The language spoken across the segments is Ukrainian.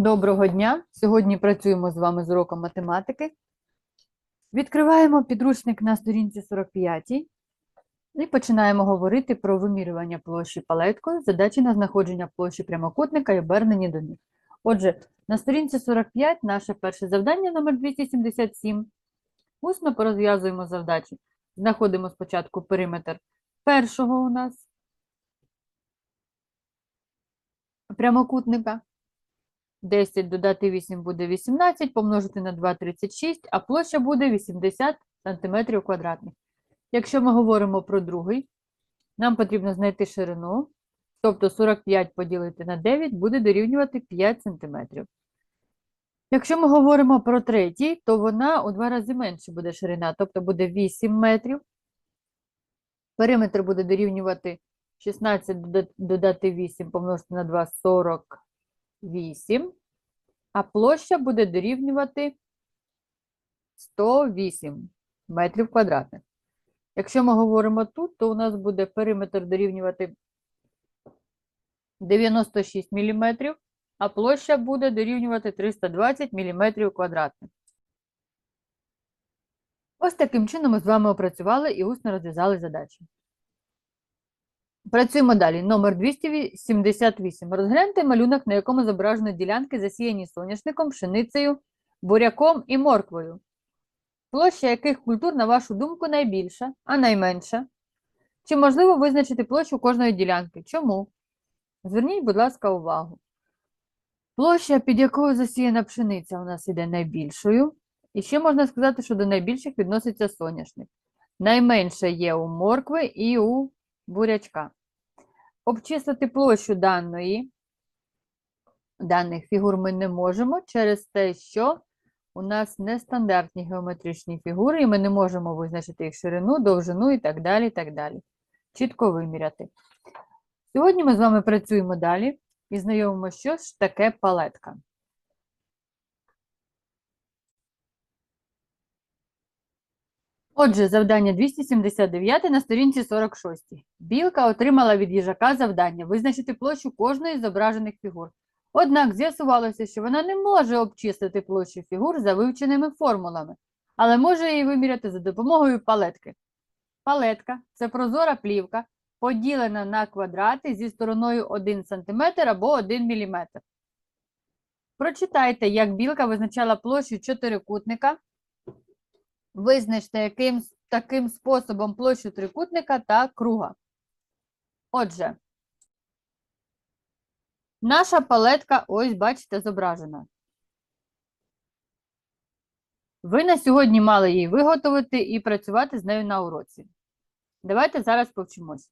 Доброго дня! Сьогодні працюємо з вами з уроком математики. Відкриваємо підручник на сторінці 45 і починаємо говорити про вимірювання площі палеткою, задачі на знаходження площі прямокутника і обернені до них. Отже, на сторінці 45 наше перше завдання номер 277. Усно порозв'язуємо задачі. Знаходимо спочатку периметр першого у нас прямокутника. 10 додати 8 буде 18, помножити на 2 – 36, а площа буде 80 см квадратних. Якщо ми говоримо про другий, нам потрібно знайти ширину, тобто 45 поділити на 9 буде дорівнювати 5 см. Якщо ми говоримо про третій, то вона у два рази менше буде ширина, тобто буде 8 метрів. Периметр буде дорівнювати 16 додати 8 помножити на 2 – 48, а площа буде дорівнювати 108 метрів квадратних. Якщо ми говоримо тут, то у нас буде периметр дорівнювати 96 мм, а площа буде дорівнювати 320 мм квадратних. Ось таким чином ми з вами опрацювали і усно розв'язали задачі. Працюємо далі. Номер 278. Розгляньте малюнок, на якому зображено ділянки, засіяні соняшником, пшеницею, буряком і морквою. Площа яких культур, на вашу думку, найбільша, а найменша? Чи можливо визначити площу кожної ділянки? Чому? Зверніть, будь ласка, увагу. Площа, під якою засіяна пшениця, у нас іде найбільшою. І ще можна сказати, що до найбільших відноситься соняшник. Найменше є у моркви і у бурячка. Обчислити площу даної, даних фігур ми не можемо через те, що у нас нестандартні геометричні фігури, і ми не можемо визначити їх ширину, довжину і так далі. і так далі. Чітко виміряти. Сьогодні ми з вами працюємо далі і знайомимо, що ж таке палетка. Отже, завдання 279 на сторінці 46. Білка отримала від їжака завдання визначити площу кожної зображених фігур. Однак з'ясувалося, що вона не може обчислити площу фігур за вивченими формулами, але може її виміряти за допомогою палетки. Палетка це прозора плівка, поділена на квадрати зі стороною 1 см або 1 мм. Прочитайте, як білка визначала площу чотирикутника. Визначте, яким таким способом площу трикутника та круга. Отже, наша палетка, ось бачите, зображена. Ви на сьогодні мали її виготовити і працювати з нею на уроці. Давайте зараз повчимось.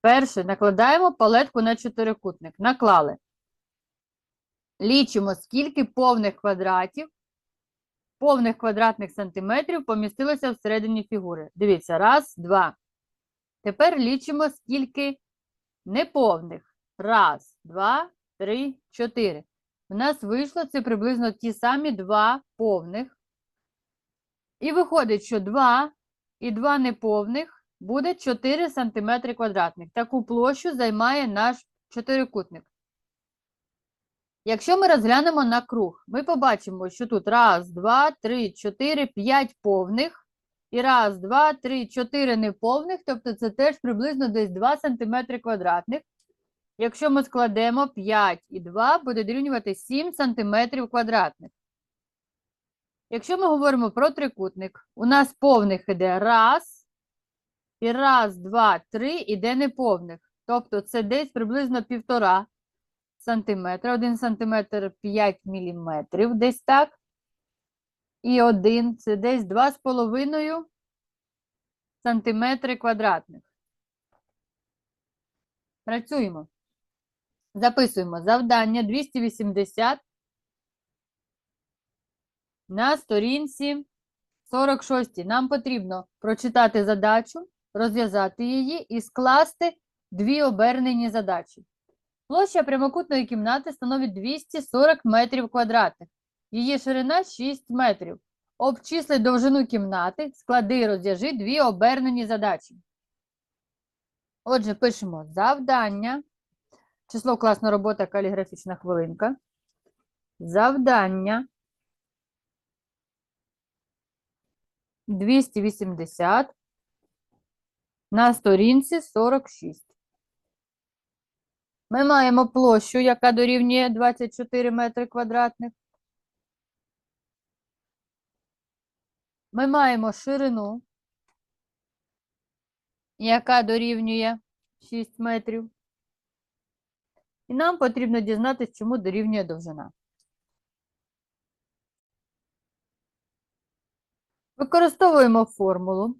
Перше, накладаємо палетку на чотирикутник. Наклали. Лічимо, скільки повних квадратів повних квадратних сантиметрів помістилося всередині фігури. Дивіться, раз, два. Тепер лічимо, скільки неповних. Раз, два, три, чотири. У нас вийшло це приблизно ті самі два повних. І виходить, що 2 і 2 неповних буде 4 см квадратних. Таку площу займає наш чотирикутник. Якщо ми розглянемо на круг, ми побачимо, що тут раз, два, три, чотири, п'ять повних. І раз, два, три, чотири неповних, тобто це теж приблизно десь 2 см квадратних. Якщо ми складемо 5 і 2, буде дорівнювати 7 см квадратних. Якщо ми говоримо про трикутник, у нас повних іде раз, і раз, два, три іде неповних. Тобто це десь приблизно півтора сантиметра, 1 сантиметр 5 міліметрів, десь так. І 1 це десь 2,5 сантиметри квадратних. Працюємо. Записуємо завдання 280 на сторінці 46. Нам потрібно прочитати задачу, розв'язати її і скласти дві обернені задачі. Площа прямокутної кімнати становить 240 метрів квадратних. Її ширина 6 метрів. Обчисли довжину кімнати, склади і розв'яжи дві обернені задачі. Отже, пишемо завдання Число класна робота, каліграфічна хвилинка. Завдання 280 на сторінці 46. Ми маємо площу, яка дорівнює 24 метри квадратних. Ми маємо ширину, яка дорівнює 6 метрів. І нам потрібно дізнатися, чому дорівнює довжина. Використовуємо формулу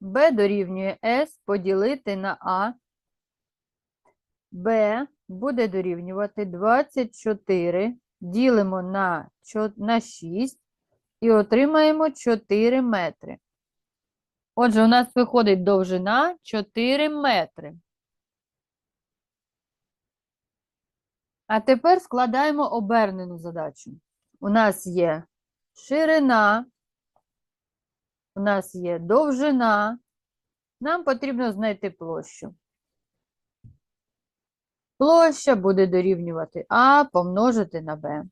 b дорівнює s поділити на a. b буде дорівнювати 24, ділимо на 6 і отримаємо 4 метри. Отже, у нас виходить довжина 4 метри. А тепер складаємо обернену задачу. У нас є ширина, у нас є довжина. Нам потрібно знайти площу. Площа буде дорівнювати А помножити на Б.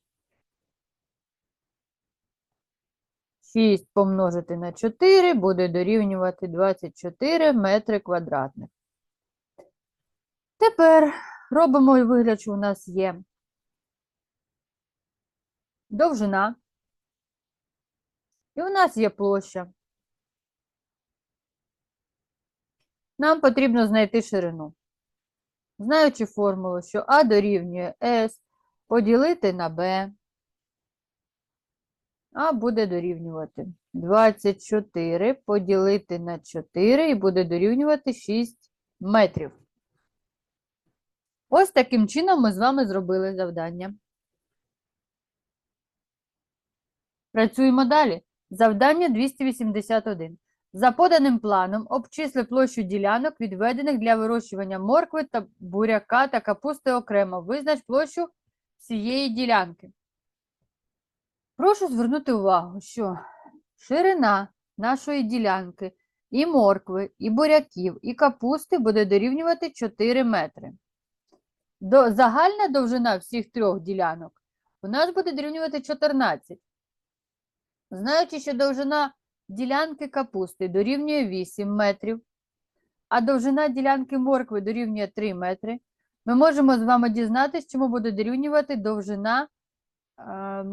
6 помножити на 4 буде дорівнювати 24 метри квадратних. Тепер робимо вигляд, що у нас є довжина. І у нас є площа. Нам потрібно знайти ширину. Знаючи формулу, що А дорівнює С поділити на Б, А буде дорівнювати 24 поділити на 4 і буде дорівнювати 6 метрів. Ось таким чином ми з вами зробили завдання. Працюємо далі. Завдання 281. За поданим планом обчисли площу ділянок, відведених для вирощування моркви та буряка та капусти окремо. Визнач площу цієї ділянки. Прошу звернути увагу, що ширина нашої ділянки і моркви, і буряків, і капусти буде дорівнювати 4 метри. До, загальна довжина всіх трьох ділянок у нас буде дорівнювати 14. Знаючи, що довжина ділянки капусти дорівнює 8 метрів, а довжина ділянки моркви дорівнює 3 метри, ми можемо з вами дізнатися, чому буде дорівнювати довжина е,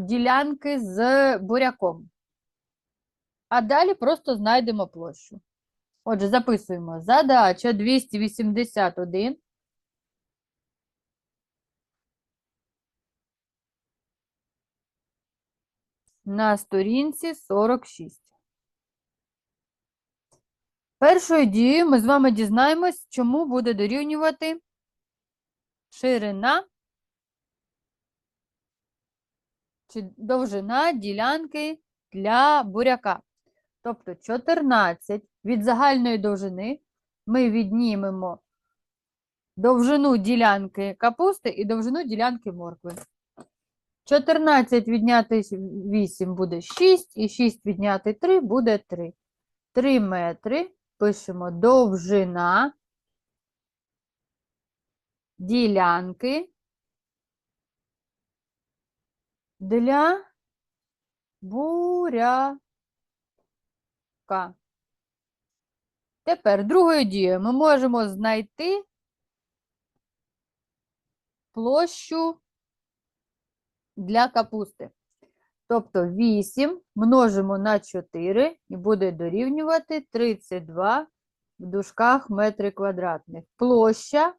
ділянки з буряком. А далі просто знайдемо площу. Отже, записуємо. Задача 281. На сторінці 46. Першою дією ми з вами дізнаємось, чому буде дорівнювати ширина чи довжина ділянки для буряка. Тобто 14 від загальної довжини ми віднімемо довжину ділянки капусти і довжину ділянки моркви. 14 відняти 8 буде 6, і 6 відняти 3 буде 3. 3 метри. Пишемо довжина ділянки для буряка. Тепер другою дією ми можемо знайти площу для капусти. Тобто 8 множимо на 4 і буде дорівнювати 32 в дужках метри квадратних. Площа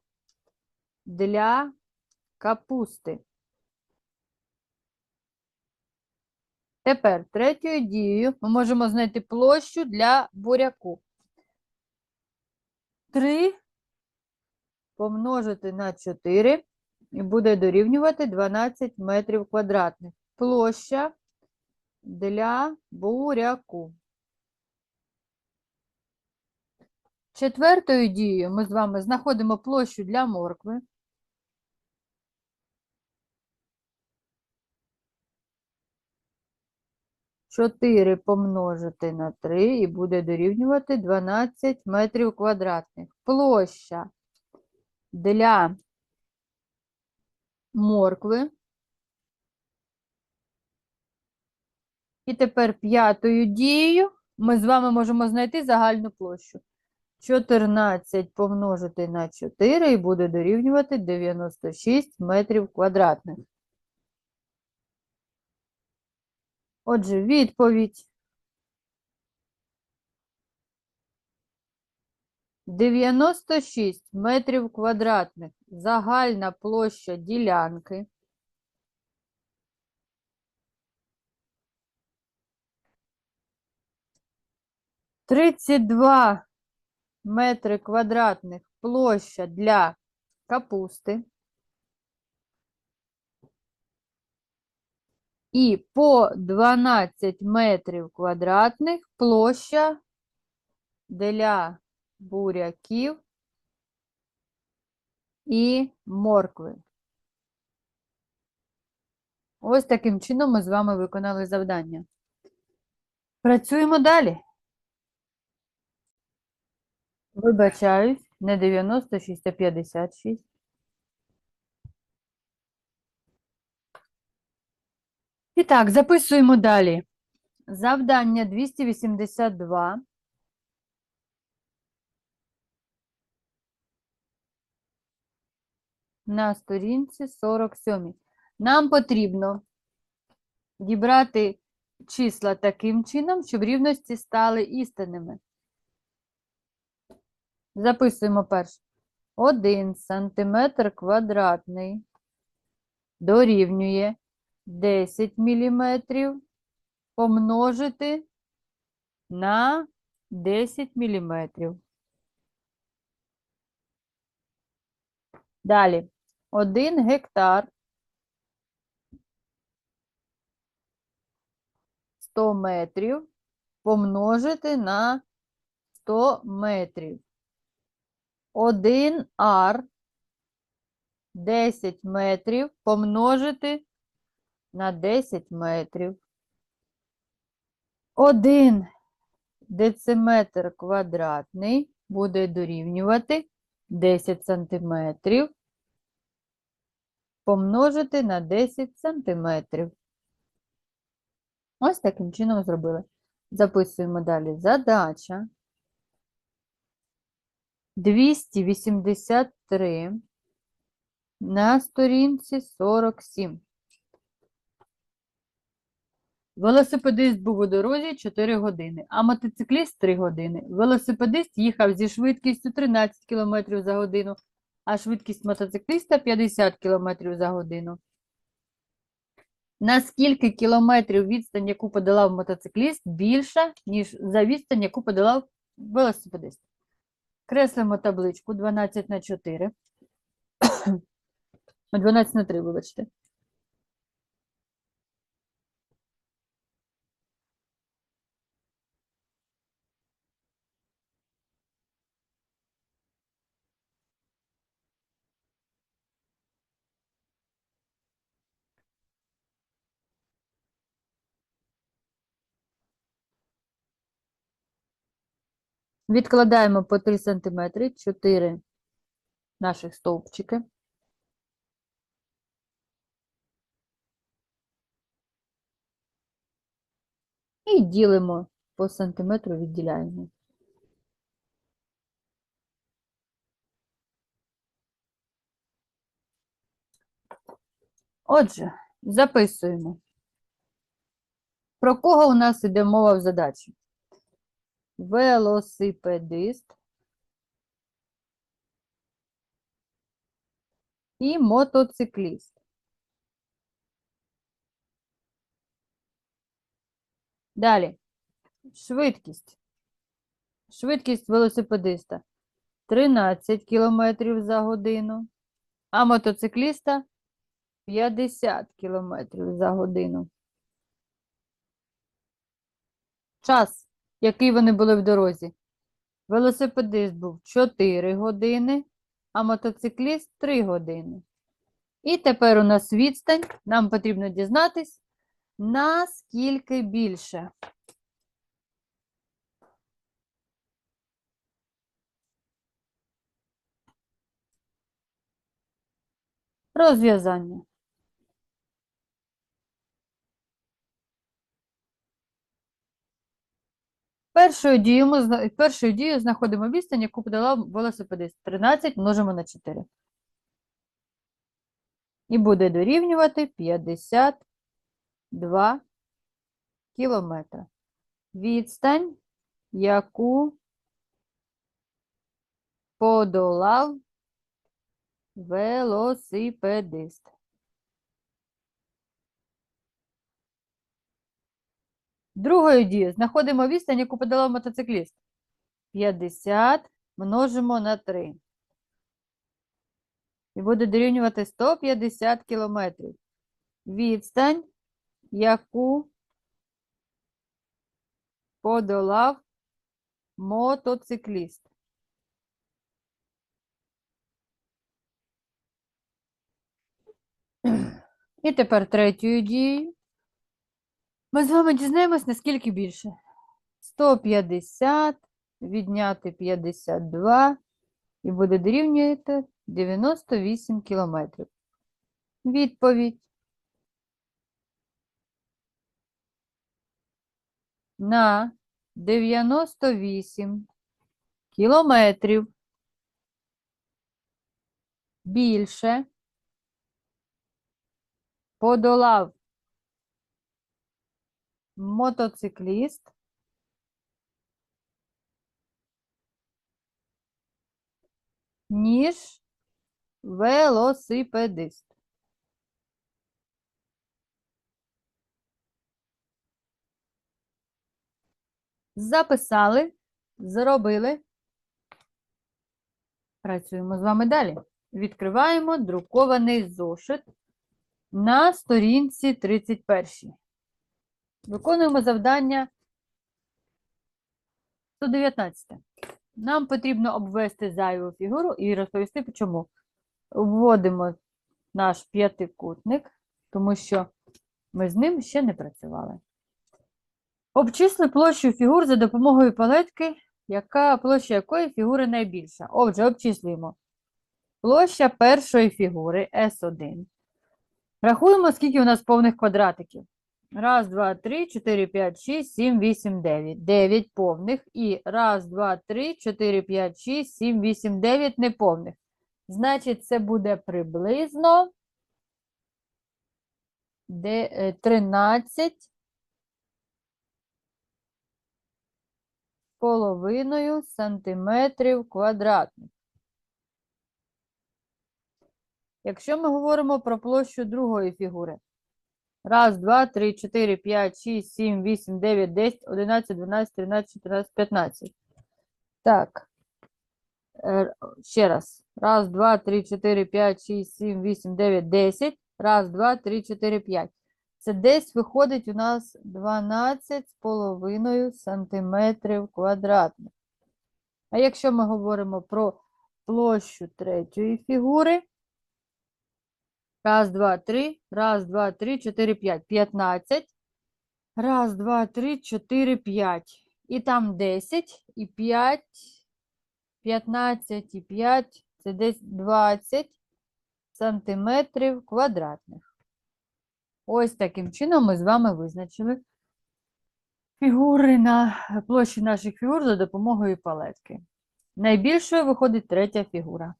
для капусти. Тепер третьою дією ми можемо знайти площу для буряку. 3 помножити на 4 і буде дорівнювати 12 метрів квадратних. Площа для буряку. Четвертою дією ми з вами знаходимо площу для моркви. Чотири помножити на 3 і буде дорівнювати 12 метрів квадратних. Площа для моркви. І тепер п'ятою дією ми з вами можемо знайти загальну площу. 14 помножити на 4 і буде дорівнювати 96 метрів квадратних. Отже, відповідь. 96 метрів квадратних. Загальна площа ділянки. Тридцять два метри квадратних площа для капусти. І по 12 метрів квадратних площа для буряків і моркви. Ось таким чином ми з вами виконали завдання. Працюємо далі. Вибачаюсь, не 96, а 56. І так, записуємо далі. Завдання 282. На сторінці 47. Нам потрібно дібрати числа таким чином, щоб рівності стали істинними. Записуємо перше. 1 сантиметр квадратний дорівнює 10 міліметрів помножити на 10 міліметрів. Далі. 1 гектар 100 метрів помножити на 100 метрів. 1 ар 10 метрів помножити на 10 метрів. 1 дециметр квадратний буде дорівнювати 10 сантиметрів помножити на 10 сантиметрів. Ось таким чином зробили. Записуємо далі. Задача 283 на сторінці 47. Велосипедист був у дорозі 4 години, а мотоцикліст 3 години. Велосипедист їхав зі швидкістю 13 км за годину, а швидкість мотоцикліста 50 км за годину. На скільки кілометрів відстань, яку подолав мотоцикліст, більша, ніж за відстань, яку подолав велосипедист? Креслимо табличку 12 на 4. 12 на 3, вибачте. Відкладаємо по 3 см, 4 наших стовпчики. І ділимо по сантиметру, відділяємо. Отже, записуємо. Про кого у нас іде мова в задачі? Велосипедист і мотоцикліст. Далі. Швидкість. Швидкість велосипедиста 13 км за годину, а мотоцикліста 50 км за годину. Час який вони були в дорозі. Велосипедист був 4 години, а мотоцикліст 3 години. І тепер у нас відстань. Нам потрібно дізнатись, наскільки більше. Розв'язання. Першою дією, ми, першою дією знаходимо відстань, яку подала велосипедист. 13 множимо на 4. І буде дорівнювати 52 кілометри. Відстань, яку подолав велосипедист. Другою дією знаходимо відстань, яку подолав мотоцикліст. 50 множимо на 3. І буде дорівнювати 150 кілометрів. Відстань, яку подолав мотоцикліст. І тепер третьою дією. Ми з вами дізнаємось, наскільки більше. 150 відняти 52 і буде дорівнювати 98 кілометрів. Відповідь. На 98 кілометрів більше подолав мотоцикліст ніж велосипедист. Записали, зробили. Працюємо з вами далі. Відкриваємо друкований зошит на сторінці 31. Виконуємо завдання 119. Нам потрібно обвести зайву фігуру і розповісти, чому. Вводимо наш п'ятикутник, тому що ми з ним ще не працювали. Обчисли площу фігур за допомогою палетки, яка площа якої фігури найбільша. Отже, обчислюємо. Площа першої фігури S1. Рахуємо, скільки у нас повних квадратиків. Раз, два, три, чотири, п'ять, шість, сім, вісім, дев'ять. Дев'ять повних. І раз, два, три, чотири, п'ять, шість, сім, вісім, дев'ять неповних. Значить, це буде приблизно де- е, 13 половиною сантиметрів квадратних. Якщо ми говоримо про площу другої фігури. Раз, два, три, чотири, п'ять, шість, сім, вісім, дев'ять, десять, одинадцять, дванадцять, тринадцять, чотирнадцять, п'ятнадцять. Так. Е, Ще раз. Раз, два, три, чотири, п'ять, шість, сім, вісім, дев'ять, десять. Раз, два, три, чотири, п'ять. Це десь виходить у нас 12 з половиною сантиметрів квадратних. А якщо ми говоримо про площу третьої фігури, Раз, два, три. Раз, два, три, чотири, п'ять. П'ятнадцять. Раз, два, три, чотири, п'ять. І там десять, і п'ять, п'ятнадцять, і п'ять. Це десь двадцять сантиметрів квадратних. Ось таким чином ми з вами визначили фігури на площі наших фігур за допомогою палетки. Найбільшою виходить третя фігура.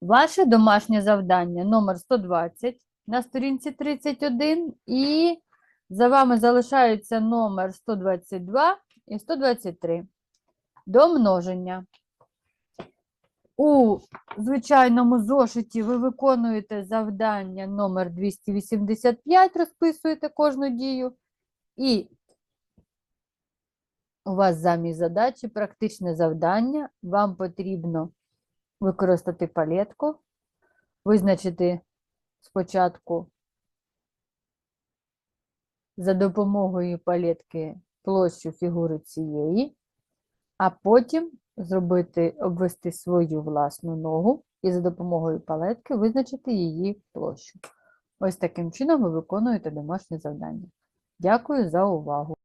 Ваше домашнє завдання номер 120 на сторінці 31 і за вами залишаються номер 122 і 123. До множення. У звичайному зошиті ви виконуєте завдання номер 285, розписуєте кожну дію. І у вас замість задачі практичне завдання. Вам потрібно використати палетку, визначити спочатку за допомогою палетки площу фігури цієї, а потім зробити, обвести свою власну ногу і за допомогою палетки визначити її площу. Ось таким чином ви виконуєте домашнє завдання. Дякую за увагу!